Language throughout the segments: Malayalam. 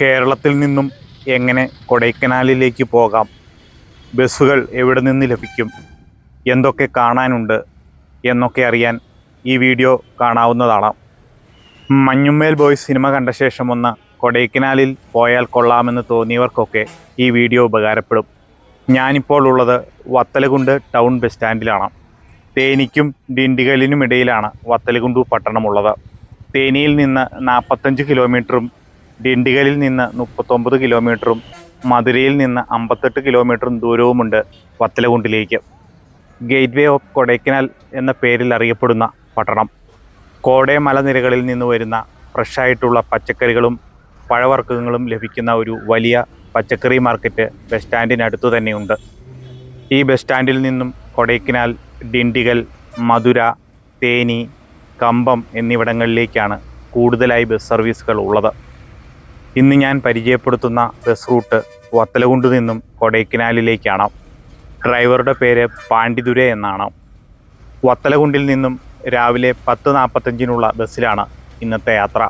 കേരളത്തിൽ നിന്നും എങ്ങനെ കൊടൈക്കനാലിലേക്ക് പോകാം? ബസ്സുകൾ എവിടെ നിന്ന് ലഭിക്കും? എന്തൊക്കെ കാണാനുണ്ട്? എന്നൊക്കെ അറിയാൻ ഈ വീഡിയോ കാണാവുന്നതാണ്. മഞ്ഞുമ്മേൽ ബോയ്സ് സിനിമ കണ്ട ശേഷം ഒന്ന് കൊടൈക്കനാലിൽ പോയാൽ കൊള്ളാമെന്ന് തോന്നിയവർക്കൊക്കെ ഈ വീഡിയോ ഉപകാരപ്പെടും. ഞാനിപ്പോൾ ഉള്ളത് വത്തലകുണ്ട് ടൗൺ ബസ് സ്റ്റാൻഡിലാണ്. തേനിക്കും ഡിണ്ടിഗലിനും ഇടയിലാണ് വത്തലകുണ്ടു പട്ടണമുള്ളത്. തേനിയിൽ നിന്ന് നാൽപ്പത്തഞ്ച് കിലോമീറ്ററും ഡിണ്ടിഗലിൽ നിന്ന് മുപ്പത്തൊമ്പത് കിലോമീറ്ററും മധുരയിൽ നിന്ന് അമ്പത്തെട്ട് കിലോമീറ്ററും ദൂരവുമുണ്ട് വത്തലകുണ്ടിലേക്ക്. ഗേറ്റ്വേ ഓഫ് കൊടൈക്കനാൽ എന്ന പേരിൽ അറിയപ്പെടുന്ന പട്ടണം. കോടയ മലനിരകളിൽ നിന്ന് വരുന്ന ഫ്രഷായിട്ടുള്ള പച്ചക്കറികളും പഴവർഗങ്ങളും ലഭിക്കുന്ന ഒരു വലിയ പച്ചക്കറി മാർക്കറ്റ് ബസ് സ്റ്റാൻഡിനടുത്തു തന്നെയുണ്ട്. ഈ ബസ് സ്റ്റാൻഡിൽ നിന്നും കൊടൈക്കനാൽ ഡിണ്ടിഗൽ മധുര തേനി കമ്പം എന്നിവിടങ്ങളിലേക്കാണ് കൂടുതലായി ബസ് സർവീസുകൾ ഉള്ളത്. ഇന്ന് ഞാൻ പരിചയപ്പെടുത്തുന്ന ബസ് റൂട്ട് വത്തലകുണ്ട് നിന്നും കൊടൈക്കനാലിലേക്കാണ്. ഡ്രൈവറുടെ പേര് പാണ്ഡിതുര എന്നാണ്. വത്തലകുണ്ടിൽ നിന്നും രാവിലെ പത്ത് നാൽപ്പത്തഞ്ചിനുള്ള ബസ്സിലാണ് ഇന്നത്തെ യാത്ര.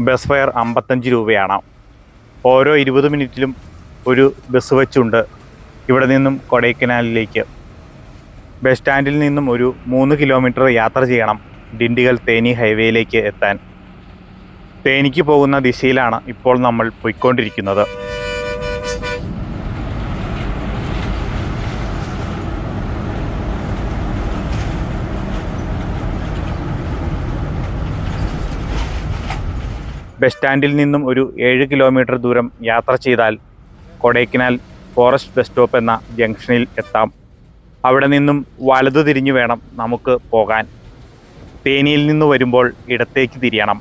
ബസ് ഫെയർ അമ്പത്തഞ്ച് രൂപയാണ്. ഓരോ ഇരുപത് മിനിറ്റിലും ഒരു ബസ് വെച്ചുണ്ട് ഇവിടെ നിന്നും കൊടൈക്കനാലിലേക്ക്. ബസ് സ്റ്റാൻഡിൽ നിന്നും ഒരു മൂന്ന് കിലോമീറ്റർ യാത്ര ചെയ്യണം ഡിണ്ടിഗൽ തേനി ഹൈവേയിലേക്ക് എത്താൻ. തേനിക്ക് പോകുന്ന ദിശയിലാണ് ഇപ്പോൾ നമ്മൾ പോയിക്കൊണ്ടിരിക്കുന്നത്. ബസ് സ്റ്റാൻഡിൽ നിന്നും ഒരു ഏഴ് കിലോമീറ്റർ ദൂരം യാത്ര ചെയ്താൽ കൊടൈക്കനാൽ ഫോറസ്റ്റ് ബസ് സ്റ്റോപ്പ് എന്ന ജംഗ്ഷനിൽ എത്താം. അവിടെ നിന്നും വലതു തിരിഞ്ഞു വേണം നമുക്ക് പോകാൻ. തേനിയിൽ നിന്ന് വരുമ്പോൾ ഇടത്തേക്ക് തിരിയണം.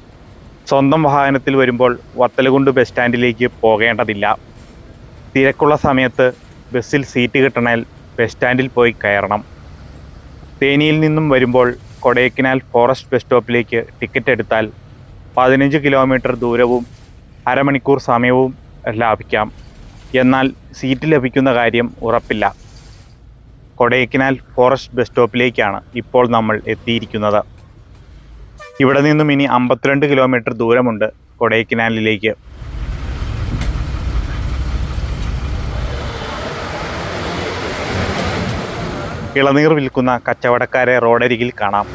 സ്വന്തം വാഹനത്തിൽ വരുമ്പോൾ വത്തലകുണ്ട് ബസ് സ്റ്റാൻഡിലേക്ക് പോകേണ്ടതില്ല. തിരക്കുള്ള സമയത്ത് ബസ്സിൽ സീറ്റ് കിട്ടണേൽ ബസ് സ്റ്റാൻഡിൽ പോയി കയറണം. തേനിയിൽ നിന്നും വരുമ്പോൾ കൊടൈക്കനാൽ ഫോറസ്റ്റ് ബസ് സ്റ്റോപ്പിലേക്ക് ടിക്കറ്റ് എടുത്താൽ പതിനഞ്ച് കിലോമീറ്റർ ദൂരവും അരമണിക്കൂർ സമയവും ലാഭിക്കാം. എന്നാൽ സീറ്റ് ലഭിക്കുന്ന കാര്യം ഉറപ്പില്ല. കൊടൈക്കനാൽ ഫോറസ്റ്റ് ബസ് സ്റ്റോപ്പിലേക്കാണ് ഇപ്പോൾ നമ്മൾ എത്തിയിരിക്കുന്നത്. ഇവിടെ നിന്നും ഇനി അമ്പത്തിരണ്ട് കിലോമീറ്റർ ദൂരമുണ്ട് കൊടൈക്കനാലിലേക്ക്. ഇളനീർ വിൽക്കുന്ന കച്ചവടക്കാരെ റോഡരികിൽ കാണാം.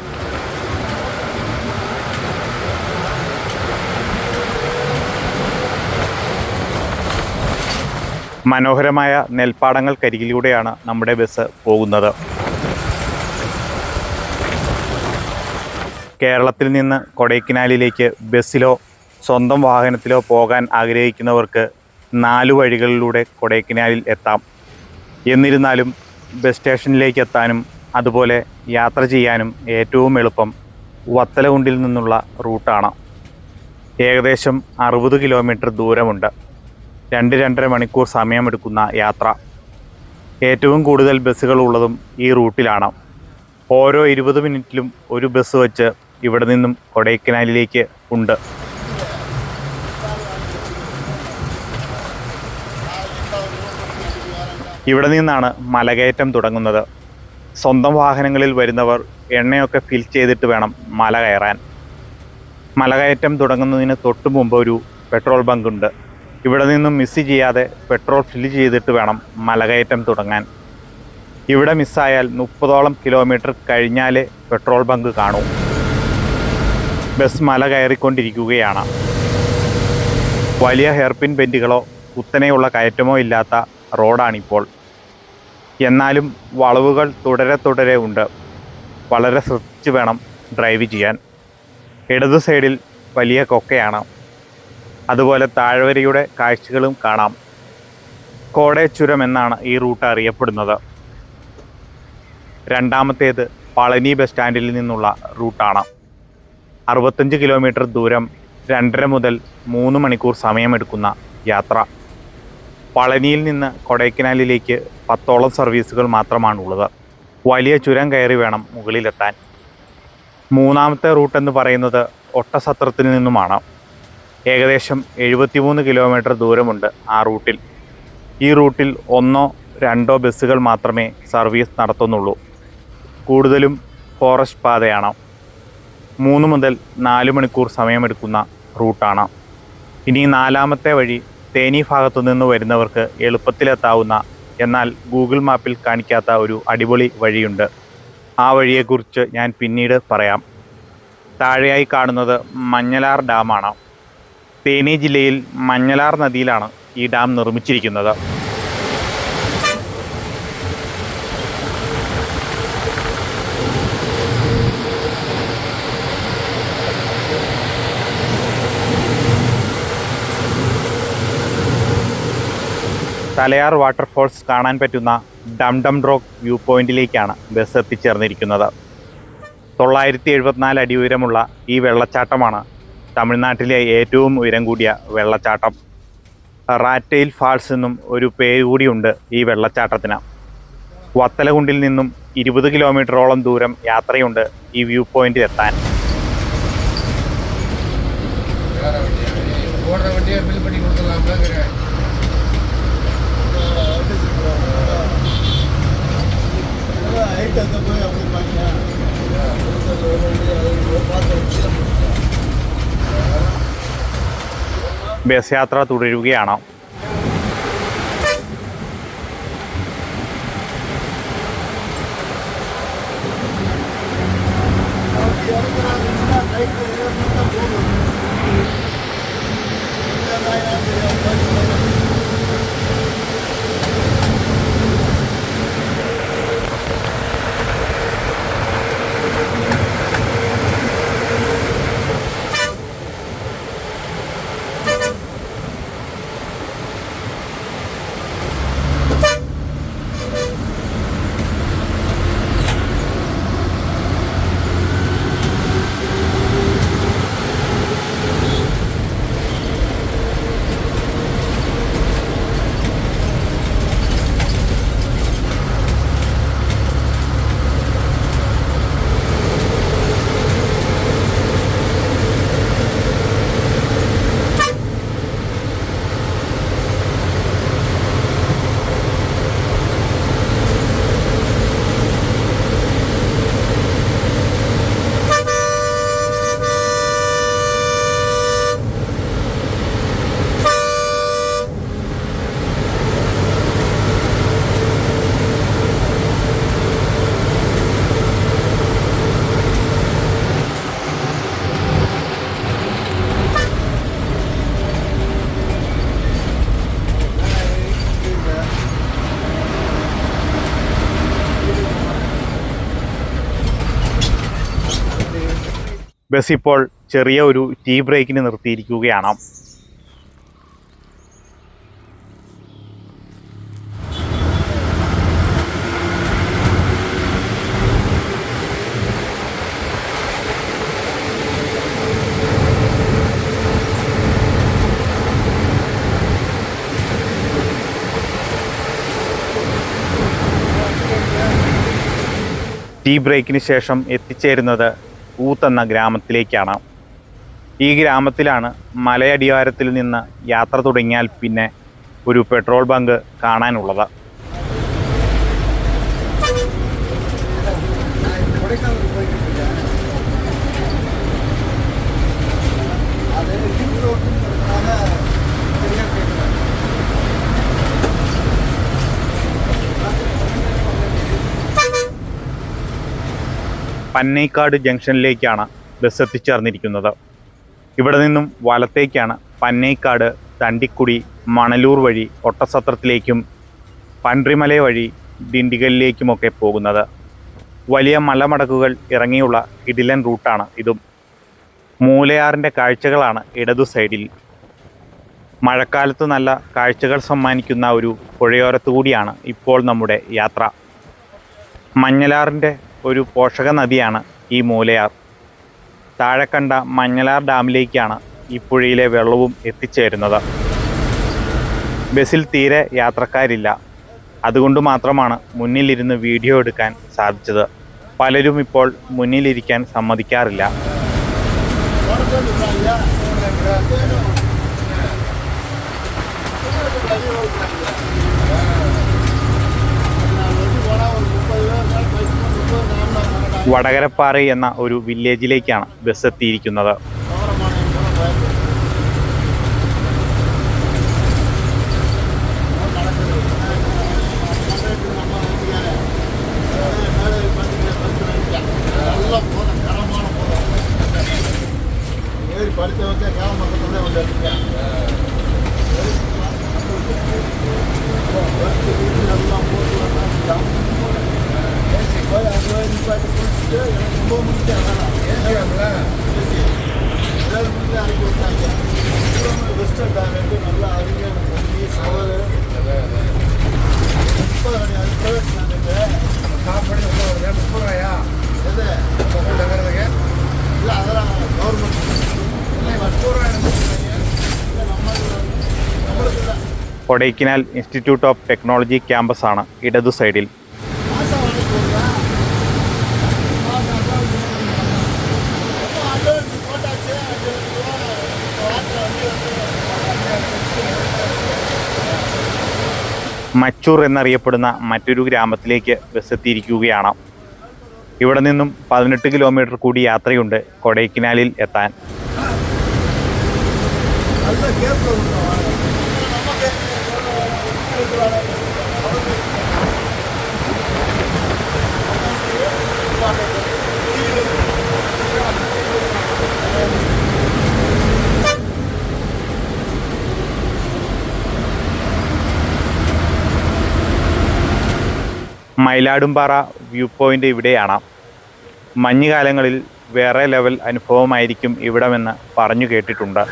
മനോഹരമായ നെൽപ്പാടങ്ങൾക്കരികിലൂടെയാണ് നമ്മുടെ ബസ് പോകുന്നത്. കേരളത്തിൽ നിന്ന് കൊടൈക്കനാലിലേക്ക് ബസ്സിലോ സ്വന്തം വാഹനത്തിലോ പോകാൻ ആഗ്രഹിക്കുന്നവർക്ക് നാല് വഴികളിലൂടെ കൊടൈക്കനാലിൽ എത്താം. എന്നിരുന്നാലും ബസ് സ്റ്റേഷനിലേക്ക് എത്താനും അതുപോലെ യാത്ര ചെയ്യാനും ഏറ്റവും എളുപ്പം വത്തലകുണ്ടിൽ നിന്നുള്ള റൂട്ടാണ്. ഏകദേശം അറുപത് കിലോമീറ്റർ ദൂരമുണ്ട്. രണ്ട് രണ്ടര മണിക്കൂർ സമയമെടുക്കുന്ന യാത്ര. ഏറ്റവും കൂടുതൽ ബസ്സുകൾ ഉള്ളതും ഈ റൂട്ടിലാണ്. ഓരോ ഇരുപത് മിനിറ്റിലും ഒരു ബസ് വെച്ച് ഇവിടെ നിന്നും കൊടൈക്കനാലിലേക്ക് ഉണ്ട്. ഇവിടെ നിന്നാണ് മലകയറ്റം തുടങ്ങുന്നത്. സ്വന്തം വാഹനങ്ങളിൽ വരുന്നവർ എണ്ണയൊക്കെ ഫിൽ ചെയ്തിട്ട് വേണം മല കയറാൻ. മലകയറ്റം തുടങ്ങുന്നതിന് തൊട്ട് മുമ്പ് ഒരു പെട്രോൾ ബങ്ക് ഉണ്ട്. ഇവിടെ നിന്നും മിസ് ചെയ്യാതെ പെട്രോൾ ഫിൽ ചെയ്തിട്ട് വേണം മലകയറ്റം തുടങ്ങാൻ. ഇവിടെ മിസ്സായാൽ മുപ്പതോളം കിലോമീറ്റർ കഴിഞ്ഞാലേ പെട്രോൾ ബങ്ക് കാണൂ. ബസ് മല കയറിക്കൊണ്ടിരിക്കുകയാണ്. വലിയ ഹെയർപിൻ ബെൻഡുകളോ കുത്തനെയുള്ള കയറ്റമോ ഇല്ലാത്ത റോഡാണിപ്പോൾ. എന്നാലും വളവുകൾ തുടരെ തുടരെ ഉണ്ട്. വളരെ ശ്രദ്ധിച്ച് വേണം ഡ്രൈവ് ചെയ്യാൻ. ഇടതു സൈഡിൽ വലിയ കൊക്കയാണ്. അതുപോലെ താഴ്വരയുടെ കാഴ്ചകളും കാണാം. കോടേച്ചുരം എന്നാണ് ഈ റൂട്ട് അറിയപ്പെടുന്നത്. രണ്ടാമത്തേത് പളനി ബസ് സ്റ്റാൻഡിൽ നിന്നുള്ള റൂട്ടാണ്. അറുപത്തഞ്ച് കിലോമീറ്റർ ദൂരം രണ്ടര മുതൽ മൂന്ന് മണിക്കൂർ സമയമെടുക്കുന്ന യാത്ര. പളനിയിൽ നിന്ന് കൊടൈക്കനാലിലേക്ക് പത്തോളം സർവീസുകൾ മാത്രമാണുള്ളത്. വലിയ ചുരം കയറി വേണം മുകളിലെത്താൻ. മൂന്നാമത്തെ റൂട്ട് എന്ന് പറയുന്നത് ഒട്ടസത്രത്തിൽ നിന്നുമാണ്. ഏകദേശം എഴുപത്തിമൂന്ന് കിലോമീറ്റർ ദൂരമുണ്ട് ആ റൂട്ടിൽ ഈ റൂട്ടിൽ ഒന്നോ രണ്ടോ ബസ്സുകൾ മാത്രമേ സർവീസ് നടത്തുന്നുള്ളൂ. കൂടുതലും ഫോറസ്റ്റ് പാതയാണ്. മൂന്ന് മുതൽ നാല് മണിക്കൂർ സമയമെടുക്കുന്ന റൂട്ടാണ്. ഇനി നാലാമത്തെ വഴി തേനി ഭാഗത്തു നിന്ന് വരുന്നവർക്ക് എളുപ്പത്തിലെത്താവുന്ന എന്നാൽ ഗൂഗിൾ മാപ്പിൽ കാണിക്കാത്ത ഒരു അടിപൊളി വഴിയുണ്ട്. ആ വഴിയെക്കുറിച്ച് ഞാൻ പിന്നീട് പറയാം. താഴെയായി കാണുന്നത് മഞ്ഞലാർ ഡാമാണ്. തേനി ജില്ലയിൽ മഞ്ഞലാർ നദിയിലാണ് ഈ ഡാം നിർമ്മിച്ചിരിക്കുന്നത്. തലയാർ വാട്ടർഫോൾസ് കാണാൻ പറ്റുന്ന ഡം ഡം റോക്ക് വ്യൂ പോയിന്റിലേക്കാണ് ബസ് എത്തിച്ചേർന്നിരിക്കുന്നത്. തൊള്ളായിരത്തി എഴുപത്തിനാല് അടി ഉയരമുള്ള ഈ വെള്ളച്ചാട്ടമാണ് തമിഴ്നാട്ടിലെ ഏറ്റവും ഉയരം കൂടിയ വെള്ളച്ചാട്ടം. റാറ്റെയിൽ ഫാൾസ് എന്നും ഒരു പേര് കൂടിയുണ്ട് ഈ വെള്ളച്ചാട്ടത്തിന്. വത്തലകുണ്ടിൽ നിന്നും ഇരുപത് കിലോമീറ്ററോളം ദൂരം യാത്രയുണ്ട് ഈ വ്യൂ പോയിന്റിൽ എത്താൻ ബസ് യാത്ര തുടരുകയാണ്. ബസ് ഇപ്പോൾ ചെറിയ ഒരു ടീ ബ്രേക്കിന് നിർത്തിയിരിക്കുകയാണ്. ടീ ബ്രേക്കിന് ശേഷം എത്തിച്ചേരുന്നത് ഊത്ത് എന്ന ഗ്രാമത്തിലേക്കാണ്. ഈ ഗ്രാമത്തിലാണ് മലയടിവാരത്തിൽ നിന്ന് യാത്ര തുടങ്ങിയാൽ പിന്നെ ഒരു പെട്രോൾ ബങ്ക് കാണാനുള്ളത്. പന്നേക്കാട് ജംഗ്ഷനിലേക്കാണ് ബസ് എത്തിച്ചേർന്നിരിക്കുന്നത്. ഇവിടെ നിന്നും വലത്തേക്കാണ് പന്നൈക്കാട് തണ്ടിക്കുടി മണലൂർ വഴി ഒട്ടസത്രത്തിലേക്കും പൻട്രിമല വഴി ഡിണ്ടിഗലിലേക്കുമൊക്കെ പോകുന്നത്. വലിയ മലമടക്കുകൾ ഇറങ്ങിയുള്ള ഇടിലൻ റൂട്ടാണ് ഇതും. മൂലയാറിന്റെ കാഴ്ചകളാണ് ഇടതു സൈഡിൽ. മഴക്കാലത്ത് നല്ല കാഴ്ചകൾ സമ്മാനിക്കുന്ന ഒരു പുഴയോരത്തു കൂടിയാണ് ഇപ്പോൾ നമ്മുടെ യാത്ര. മഞ്ഞലാറിന്റെ ഒരു പോഷക നദിയാണ് ഈ മൂലയാർ. താഴെ കണ്ട മഞ്ഞലാർ ഡാമിലേക്കാണ് ഈ പുഴയിലെ വെള്ളവും എത്തിച്ചേരുന്നത്. ബസ്സിൽ തീരെ യാത്രക്കാരില്ല. അതുകൊണ്ട് മാത്രമാണ് മുന്നിലിരുന്ന് വീഡിയോ എടുക്കാൻ സാധിച്ചത്. പലരും ഇപ്പോൾ മുന്നിലിരിക്കാൻ സമ്മതിക്കാറില്ല. വടകരപ്പാറ എന്ന ഒരു വില്ലേജിലേക്കാണ് ബസ് എത്തിയിരിക്കുന്നത്. കൊടൈക്കനാൽ ഇൻസ്റ്റിറ്റ്യൂട്ട് ഓഫ് ടെക്നോളജി ക്യാമ്പസാണ് ഇടതു സൈഡിൽ. മച്ചൂർ എന്നറിയപ്പെടുന്ന മറ്റൊരു ഗ്രാമത്തിലേക്ക് ബസ് എത്തിയിരിക്കുകയാണ്. ഇവിടെ നിന്നും പതിനെട്ട് കിലോമീറ്റർ കൂടി യാത്രയുണ്ട് കൊടൈക്കനാലിൽ എത്താൻ. മയിലാടുംപാറ വ്യൂ പോയിന്റ് ഇവിടെയാണ്. മഞ്ഞുകാലങ്ങളിൽ വേറെ ലെവൽ അനുഭവമായിരിക്കും ഇവിടമെന്ന് പറഞ്ഞു കേട്ടിട്ടുണ്ട്.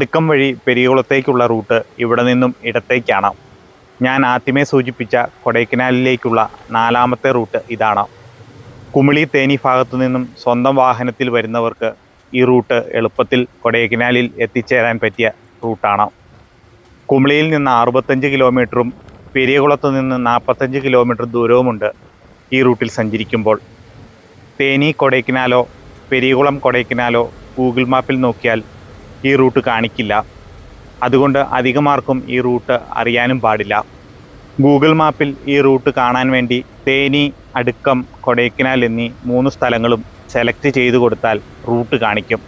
അടുക്കം വഴി പെരിയകുളത്തേക്കുള്ള റൂട്ട് ഇവിടെ നിന്നും ഇടത്തേക്കാണ്. ഞാൻ ആദ്യമേ സൂചിപ്പിച്ച കൊടൈക്കനാലിലേക്കുള്ള നാലാമത്തെ റൂട്ട് ഇതാണ്. കുമിളി തേനി ഭാഗത്തു നിന്നും സ്വന്തം വാഹനത്തിൽ വരുന്നവർക്ക് ഈ റൂട്ട് എളുപ്പത്തിൽ കൊടൈക്കനാലിൽ എത്തിച്ചേരാൻ പറ്റിയ റൂട്ടാണ്. കുമിളിയിൽ നിന്ന് അറുപത്തഞ്ച് കിലോമീറ്ററും പെരിയകുളത്ത് നിന്ന് നാൽപ്പത്തഞ്ച് കിലോമീറ്റർ ദൂരവുമുണ്ട് ഈ റൂട്ടിൽ സഞ്ചരിക്കുമ്പോൾ. തേനി കൊടൈക്കനാലോ പെരിയകുളം കൊടൈക്കനാലോ ഗൂഗിൾ മാപ്പിൽ നോക്കിയാൽ ഈ റൂട്ട് കാണിക്കില്ല. അതുകൊണ്ട് അധികമാർക്കും ഈ റൂട്ട് അറിയാനും പാടില്ല. ഗൂഗിൾ മാപ്പിൽ ഈ റൂട്ട് കാണാൻ വേണ്ടി തേനി അടുക്കം കൊടൈക്കനാൽ എന്നീ മൂന്ന് സ്ഥലങ്ങളും സെലക്ട് ചെയ്തു കൊടുത്താൽ റൂട്ട് കാണിക്കും.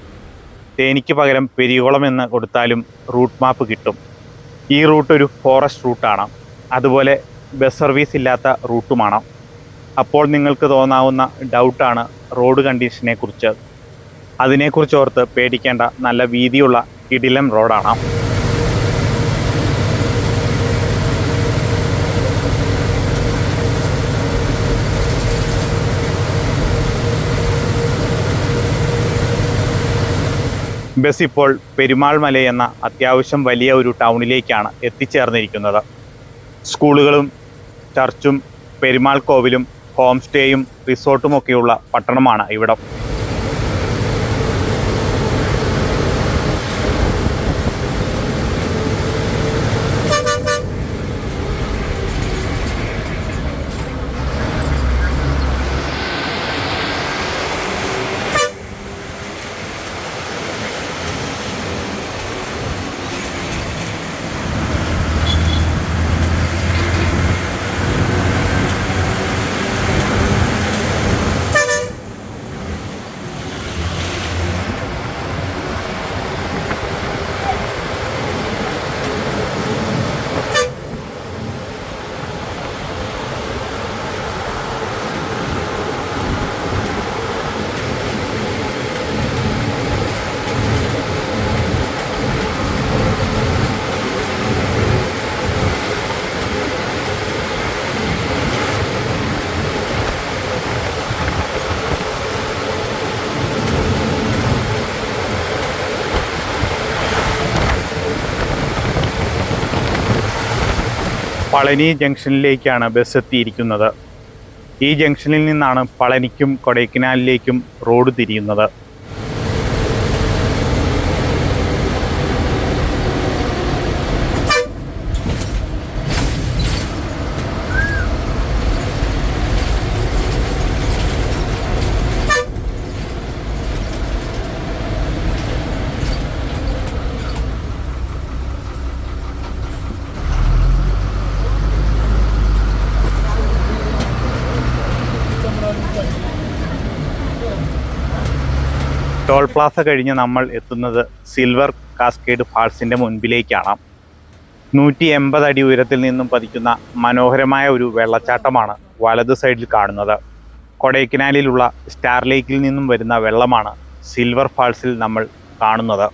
തേനിക്ക് പകരം പെരിയോളം എന്ന് കൊടുത്താലും റൂട്ട് മാപ്പ് കിട്ടും. ഈ റൂട്ട് ഒരു ഫോറസ്റ്റ് റൂട്ടാണ്. അതുപോലെ ബസ് സർവീസ് ഇല്ലാത്ത റൂട്ടുമാണ്. അപ്പോൾ നിങ്ങൾക്ക് തോന്നാവുന്ന ഡൗട്ടാണ് റോഡ് കണ്ടീഷനെ കുറിച്ച്. അതിനെക്കുറിച്ച് ഓർത്ത് പേടിക്കേണ്ട നല്ല വീതിയുള്ള ഇടിലം റോഡാണ്. ബസ് ഇപ്പോൾ പെരുമാൾ മല എന്ന അത്യാവശ്യം വലിയ ഒരു ടൗണിലേക്കാണ് എത്തിച്ചേർന്നിരിക്കുന്നത്. സ്കൂളുകളും ചർച്ചും പെരുമാൾ കോവിലും ഹോം സ്റ്റേയും റിസോർട്ടുമൊക്കെയുള്ള പട്ടണമാണ് ഇവിടം. പളനി ജംഗ്ഷനിലേക്കാണ് ബസ് എത്തിയിരിക്കുന്നത്. ഈ ജംഗ്ഷനിൽ നിന്നാണ് പളനിക്കും കൊടൈക്കനാലിലേക്കും റോഡ് തിരിയുന്നത്. ടോൾ പ്ലാസ കഴിഞ്ഞ് നമ്മൾ എത്തുന്നത് സിൽവർ കാസ്കേഡ് ഫാൾസിന്റെ മുൻപിലേക്കാണ്. നൂറ്റി എൺപത് അടി ഉയരത്തിൽ നിന്നും പതിക്കുന്ന മനോഹരമായ ഒരു വെള്ളച്ചാട്ടമാണ് വലത് സൈഡിൽ കാണുന്നത്. കൊടൈക്കനാലിലുള്ള സ്റ്റാർ ലേക്കിൽ നിന്നും വരുന്ന വെള്ളമാണ് സിൽവർ ഫാൾസിൽ നമ്മൾ കാണുന്നത്.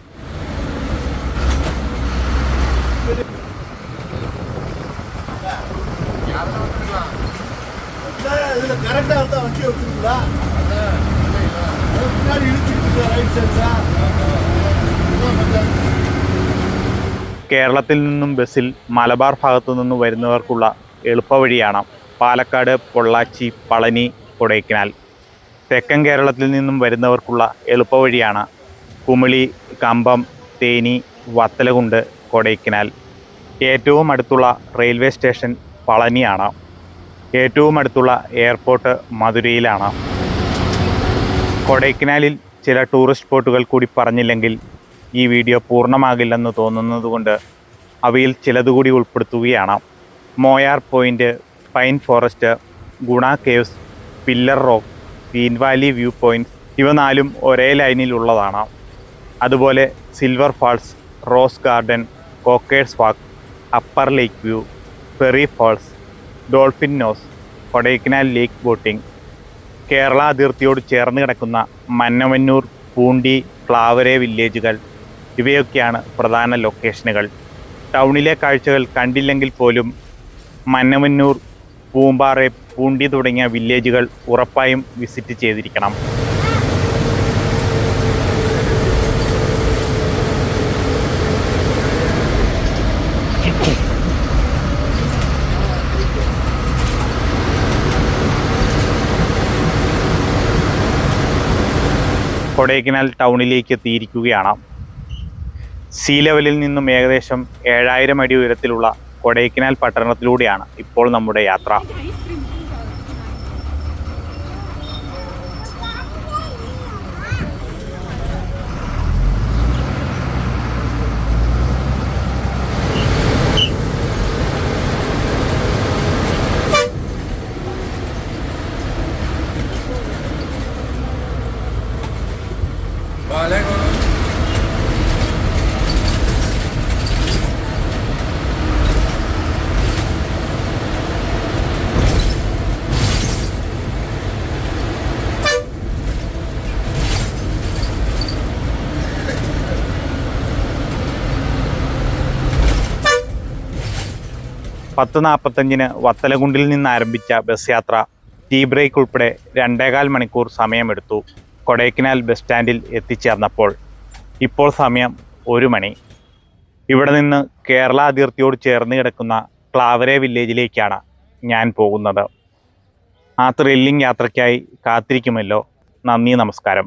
இதுல கரெக்டா இருந்தா வண்டி வச்சிருக்கீங்களா பின்னாடி இழுத்துக்கிட்டு ரைட் சைட்ஸா കേരളത്തിൽ നിന്നും ബസ്സിൽ മലബാർ ഭാഗത്തു നിന്നും വരുന്നവർക്കുള്ള എളുപ്പവഴിയാണ് പാലക്കാട് പൊള്ളാച്ചി പളനി കൊടൈക്കനാൽ തെക്കൻ കേരളത്തിൽ നിന്നും വരുന്നവർക്കുള്ള എളുപ്പവഴിയാണ് കുമിളി കമ്പം തേനി വത്തലകുണ്ട് കൊടൈക്കനാൽ ഏറ്റവും അടുത്തുള്ള റെയിൽവേ സ്റ്റേഷൻ പളനിയാണ് ഏറ്റവും അടുത്തുള്ള എയർപോർട്ട് മധുരയിലാണ്. കൊടൈക്കനാലിൽ ചില ടൂറിസ്റ്റ് സ്പോട്ടുകൾ കൂടി പറഞ്ഞില്ലെങ്കിൽ ഈ വീഡിയോ പൂർണമാകില്ലെന്ന് തോന്നുന്നതുകൊണ്ട് അവയിൽ ചിലതുകൂടി ഉൾപ്പെടുത്തുകയാണ്. Moyar point pine forest Guna caves pillar rock green valley view points ഇവ നാലും ഒരേ ലൈനിലുള്ളതാണ് അതുപോലെ silver falls rose garden Coaker's walk upper lake view fairy falls dolphin nose Kodaikanal lake boating Kerala അതിർത്തിയോട് ചേർന്ന് കിടക്കുന്ന മന്നമന്നൂർ പൂണ്ടി പ്ലാവരെ വില്ലേജുകൾ ഇവയൊക്കെയാണ് പ്രധാന ലൊക്കേഷനുകൾ ടൗണിലെ കാഴ്ചകൾ കണ്ടില്ലെങ്കിൽ പോലും മന്നമന്നൂർ പൂമ്പാറെ പൂണ്ടി തുടങ്ങിയ വില്ലേജുകൾ ഉറപ്പായും വിസിറ്റ് ചെയ്തിരിക്കണം. കൊടൈക്കനാൽ ടൗണിലേക്ക് എത്തിയിരിക്കുകയാണ്. സീ ലെവലിൽ നിന്നും ഏകദേശം ഏഴായിരം അടി ഉയരത്തിലുള്ള കൊടൈക്കനാൽ പട്ടണത്തിലൂടെയാണ് ഇപ്പോൾ നമ്മുടെ യാത്ര. പത്ത് നാൽപ്പത്തഞ്ചിന് വത്തലകുണ്ടിൽ നിന്ന് ആരംഭിച്ച ബസ് യാത്ര ടീ ബ്രേക്ക് ഉൾപ്പെടെ രണ്ടേകാൽ മണിക്കൂർ സമയമെടുത്തു. കൊടൈക്കനാൽ ബസ് സ്റ്റാൻഡിൽ എത്തിച്ചേർന്നപ്പോൾ ഇപ്പോൾ സമയം ഒരു മണി. ഇവിടെ നിന്ന് കേരള അതിർത്തിയോട് ചേർന്ന് കിടക്കുന്ന ക്ലാവരെ വില്ലേജിലേക്കാണ് ഞാൻ പോകുന്നത്. ആ ത്രില്ലിംഗ് യാത്രയ്ക്കായി കാത്തിരിക്കുമല്ലോ. നന്ദി നമസ്കാരം.